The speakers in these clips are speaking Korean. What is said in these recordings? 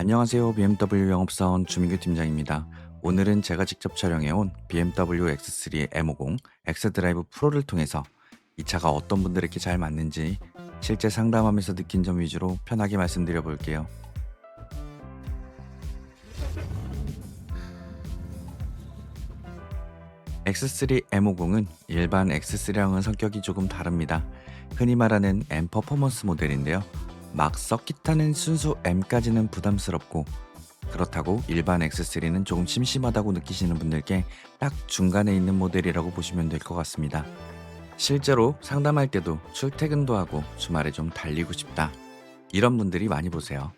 안녕하세요. BMW 영업사원 주민규 팀장입니다. 오늘은 제가 직접 촬영해온 BMW X3 M50 X드라이브 프로를 통해서 이 차가 어떤 분들에게 잘 맞는지 실제 상담하면서 느낀 점 위주로 편하게 말씀드려 볼게요. X3 M50은 일반 X3랑은 성격이 조금 다릅니다. 흔히 말하는 M 퍼포먼스 모델인데요. 막 썩깃하는 순수 M까지는 부담스럽고 그렇다고 일반 X3는 조금 심심하다고 느끼시는 분들께 딱 중간에 있는 모델이라고 보시면 될 것 같습니다. 실제로 상담할 때도 출퇴근도 하고 주말에 좀 달리고 싶다. 이런 분들이 많이 보세요.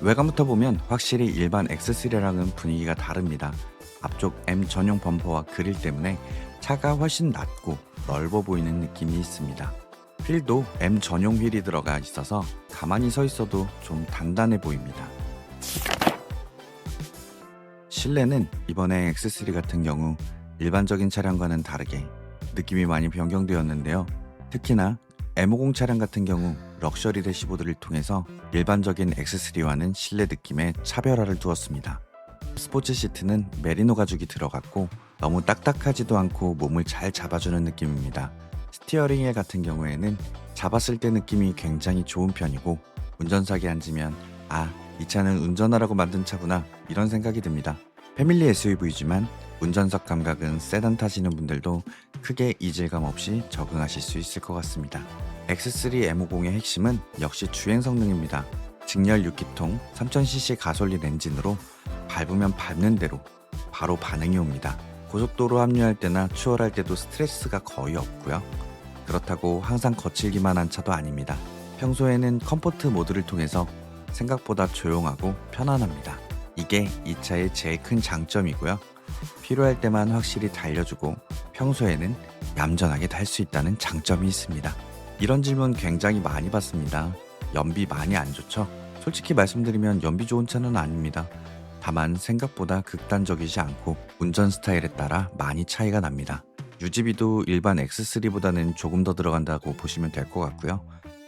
외관부터 보면 확실히 일반 X3랑은 분위기가 다릅니다. 앞쪽 M 전용 범퍼와 그릴 때문에 차가 훨씬 낮고 넓어 보이는 느낌이 있습니다. 휠도 M 전용 휠이 들어가 있어서 가만히 서 있어도 좀 단단해 보입니다. 실내는 이번에 X3 같은 경우 일반적인 차량과는 다르게 느낌이 많이 변경되었는데요. 특히나 M50 차량 같은 경우 럭셔리 대시보드를 통해서 일반적인 X3와는 실내 느낌에 차별화를 두었습니다. 스포츠 시트는 메리노 가죽이 들어갔고 너무 딱딱하지도 않고 몸을 잘 잡아주는 느낌입니다. 스티어링 휠 같은 경우에는 잡았을 때 느낌이 굉장히 좋은 편이고 운전석에 앉으면 아, 이 차는 운전하라고 만든 차구나 이런 생각이 듭니다. 패밀리 SUV지만 운전석 감각은 세단 타시는 분들도 크게 이질감 없이 적응하실 수 있을 것 같습니다. X3 M50의 핵심은 역시 주행 성능입니다. 직렬 6기통 3000cc 가솔린 엔진으로 밟으면 밟는 대로 바로 반응이 옵니다. 고속도로 합류할 때나 추월할 때도 스트레스가 거의 없고요. 그렇다고 항상 거칠기만 한 차도 아닙니다. 평소에는 컴포트 모드를 통해서 생각보다 조용하고 편안합니다. 이게 이 차의 제일 큰 장점이고요. 필요할 때만 확실히 달려주고 평소에는 얌전하게 달수 있다는 장점이 있습니다. 이런 질문 굉장히 많이 받습니다. 연비 많이 안 좋죠? 솔직히 말씀드리면 연비 좋은 차는 아닙니다. 다만 생각보다 극단적이지 않고 운전 스타일에 따라 많이 차이가 납니다. 유지비도 일반 X3보다는 조금 더 들어간다고 보시면 될 것 같고요.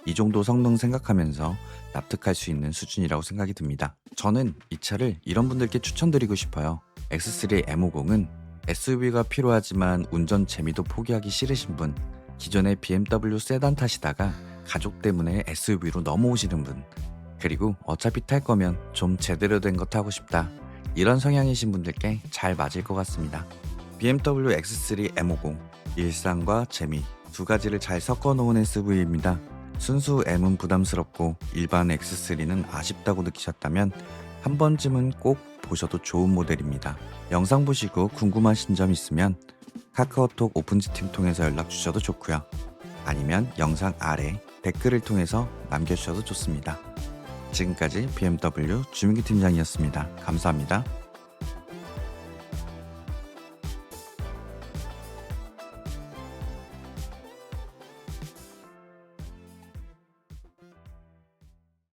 이 정도 성능 생각하면서 납득할 수 있는 수준이라고 생각이 듭니다. 저는 이 차를 이런 분들께 추천드리고 싶어요. X3 M50은 SUV가 필요하지만 운전 재미도 포기하기 싫으신 분, 기존의 BMW 세단 타시다가 가족 때문에 SUV로 넘어오시는 분, 그리고 어차피 탈 거면 좀 제대로 된 거 타고 싶다. 이런 성향이신 분들께 잘 맞을 것 같습니다. BMW X3 M50 일상과 재미 두 가지를 잘 섞어 놓은 SUV입니다. 순수 M은 부담스럽고 일반 X3는 아쉽다고 느끼셨다면 한 번쯤은 꼭 보셔도 좋은 모델입니다. 영상 보시고 궁금하신 점 있으면 카카오톡 오픈지팀 통해서 연락 주셔도 좋고요. 아니면 영상 아래 댓글을 통해서 남겨주셔도 좋습니다. 지금까지 BMW 주민기 팀장이었습니다. 감사합니다.